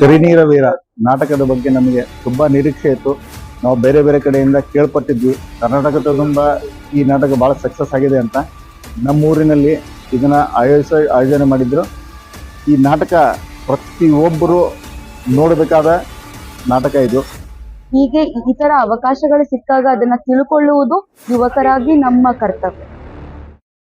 ಕರಿನೀರ ವೀರ ನಾಟಕದ ಬಗ್ಗೆ ನಮಗೆ ತುಂಬಾ ನಿರೀಕ್ಷೆ ಇತ್ತು. ನಾವು ಬೇರೆ ಬೇರೆ ಕಡೆಯಿಂದ ಕೇಳ್ಪಟ್ಟಿದ್ವಿ. ಕರ್ನಾಟಕದ ತುಂಬ ಈ ನಾಟಕ ಬಹಳ ಸಕ್ಸಸ್ ಆಗಿದೆ ಅಂತ. ನಮ್ಮೂರಿನಲ್ಲಿ ಇದನ್ನ ಆಯೋಜಿಸ, ಆಯೋಜನೆ ಮಾಡಿದ್ರು. ಈ ನಾಟಕ ಪ್ರತಿಯೊಬ್ಬರು ನೋಡಬೇಕಾದ ನಾಟಕ ಇದು. ಹೀಗೆ ಈ ತರ ಅವಕಾಶಗಳು ಸಿಕ್ಕಾಗ ಅದನ್ನ ತಿಳ್ಕೊಳ್ಳುವುದು ಯುವಕರಾಗಿ ನಮ್ಮ ಕರ್ತವ್ಯ.